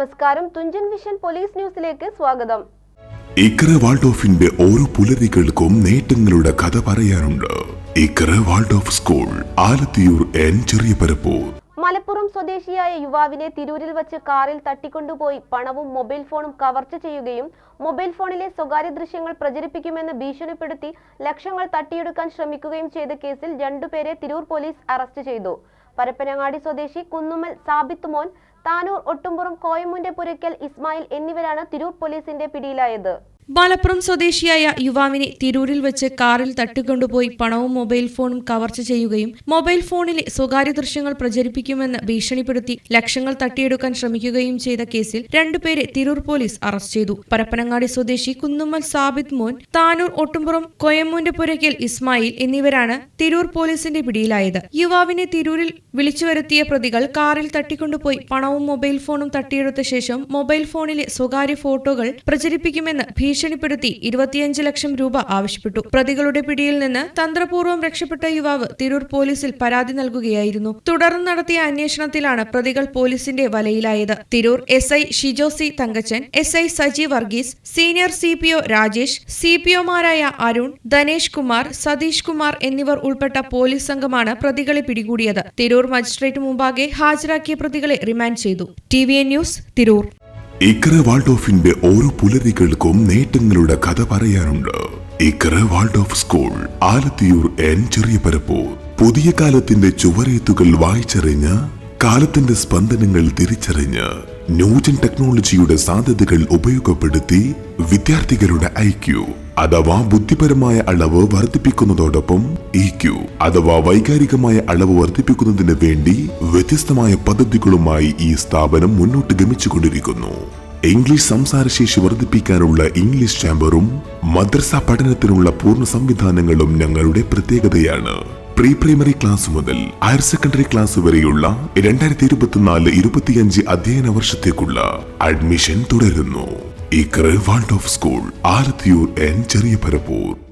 നമസ്കാരം. Thunchan vision police ന്യൂസിലേക്ക് സ്വാഗതം. ഇക്കര വാൾഡോഫിന്റെ ഓരോ പുലരികൾക്കും നേട്ടങ്ങളുടെ കഥ പറയാനുണ്ട്. Ikkara Waldorf school Alathiyur N ചെറിയ പരപ്പൂർ മലപ്പുറം സ്വദേശിയായ യുവാവിനെ തിരൂരിൽ വച്ച് കാറിൽ തട്ടിക്കൊണ്ടുപോയി പണവും മൊബൈൽ ഫോണും കവർച്ച ചെയ്യുകയും മൊബൈൽ ഫോണിലെ സ്വകാര്യ ദൃശ്യങ്ങൾ പ്രചരിപ്പിക്കുമെന്ന് ഭീഷണിപ്പെടുത്തി ലക്ഷങ്ങൾ തട്ടിയെടുക്കാൻ ശ്രമിക്കുകയും ചെയ്ത കേസിൽ രണ്ടുപേരെ തിരൂർ പോലീസ് അറസ്റ്റ് ചെയ്തു. പരപ്പനങ്ങാടി സ്വദേശി കുന്നുമ്മൽ സാബിത്ത് മോൻ താനൂർ ഒട്ടുംപുറം കോയമുന്റെ പുരയ്ക്കൽ ഇസ്മായിൽ എന്നിവരാണ് തിരൂർ പോലീസിന്റെ പിടിയിലായത്. മലപ്പുറം സ്വദേശിയായ യുവാവിനെ തിരൂരിൽ വെച്ച് കാറിൽ തട്ടിക്കൊണ്ടുപോയി പണവും മൊബൈൽ ഫോണും കവർച്ച ചെയ്യുകയും മൊബൈൽ ഫോണിലെ സ്വകാര്യ ദൃശ്യങ്ങൾ പ്രചരിപ്പിക്കുമെന്ന് ഭീഷണിപ്പെടുത്തി ലക്ഷങ്ങൾ തട്ടിയെടുക്കാൻ ശ്രമിക്കുകയും ചെയ്ത കേസിൽ രണ്ടുപേരെ തിരൂർ പോലീസ് അറസ്റ്റ് ചെയ്തു. പരപ്പനങ്ങാടി സ്വദേശി കുന്നുമ്മൽ സാബിത് മോൻ താനൂർ ഒട്ടുംപുറം കൊയമ്മൂന്റെ പുരയ്ക്കൽ ഇസ്മായിൽ എന്നിവരാണ് തിരൂർ പോലീസിന്റെ പിടിയിലായത്. യുവാവിനെ തിരൂരിൽ വിളിച്ചു വരുത്തിയ പ്രതികൾ കാറിൽ തട്ടിക്കൊണ്ടുപോയി പണവും മൊബൈൽ ഫോണും തട്ടിയെടുത്ത ശേഷം മൊബൈൽ ഫോണിലെ സ്വകാര്യ ഫോട്ടോകൾ പ്രചരിപ്പിക്കുമെന്ന് ഭീഷണിപ്പെടുത്തി ഇരുപത്തിയഞ്ച് ലക്ഷം രൂപ ആവശ്യപ്പെട്ടു. പ്രതികളുടെ പിടിയിൽ നിന്ന് തന്ത്രപൂർവം രക്ഷപ്പെട്ട യുവാവ് തിരൂർ പോലീസിൽ പരാതി നൽകുകയായിരുന്നു. തുടർന്ന് നടത്തിയ അന്വേഷണത്തിലാണ് പ്രതികൾ പോലീസിന്റെ വലയിലായത്. Tirur S I Shijo C Thankachan S I Saji Varghese senior C P O Rajesh C P ഒമാരായ Arun Dhanesh Kumar Satheesh Kumar എന്നിവർ ഉൾപ്പെട്ട പോലീസ് സംഘമാണ് പ്രതികളെ പിടികൂടിയത്. തിരൂർ മജിസ്ട്രേറ്റ് മുമ്പാകെ ഹാജരാക്കിയ പ്രതികളെ റിമാൻഡ് ചെയ്തു. T V N news Tirur. Ikkara വാൾഡോഫിന്റെ ഓരോ പുലരികൾക്കും നേട്ടങ്ങളുടെ കഥ പറയാനുണ്ട്. Ikkara Waldorf school Alathiyur N ചെറിയ പരപ്പൂർ പുതിയ കാലത്തിന്റെ ചുവരേത്തുകൾ വായിച്ചറിഞ്ഞ് കാലത്തിന്റെ സ്പന്ദനങ്ങൾ തിരിച്ചറിഞ്ഞ് ന്യൂജൻ ടെക്നോളജിയുടെ സാധ്യതകൾ ഉപയോഗപ്പെടുത്തി വിദ്യാർത്ഥികളുടെ ഐക്യു അഥവാ ബുദ്ധിപരമായ അളവ് വർദ്ധിപ്പിക്കുന്നതോടൊപ്പം ഇ ക്യു അഥവാ വൈകാരികമായ അളവ് വർദ്ധിപ്പിക്കുന്നതിന് വേണ്ടി വ്യത്യസ്തമായ പദ്ധതികളുമായി ഈ സ്ഥാപനം മുന്നോട്ട് ഗമിച്ചുകൊണ്ടിരിക്കുന്നു. ഇംഗ്ലീഷ് സംസാരശേഷി വർദ്ധിപ്പിക്കാനുള്ള ഇംഗ്ലീഷ് ചാമ്പറും മദ്രസ പഠനത്തിനുള്ള പൂർണ സംവിധാനങ്ങളും ഞങ്ങളുടെ പ്രത്യേകതയാണ്. പ്രീ പ്രൈമറി ക്ലാസ് മുതൽ ഹയർ സെക്കൻഡറി ക്ലാസ് വരെയുള്ള രണ്ടായിരത്തി ഇരുപത്തിനാല് ഇരുപത്തിയഞ്ച് അധ്യയന വർഷത്തേക്കുള്ള അഡ്മിഷൻ തുടരുന്നു. Iqra world of school Alathiyur N Cheriya Parappur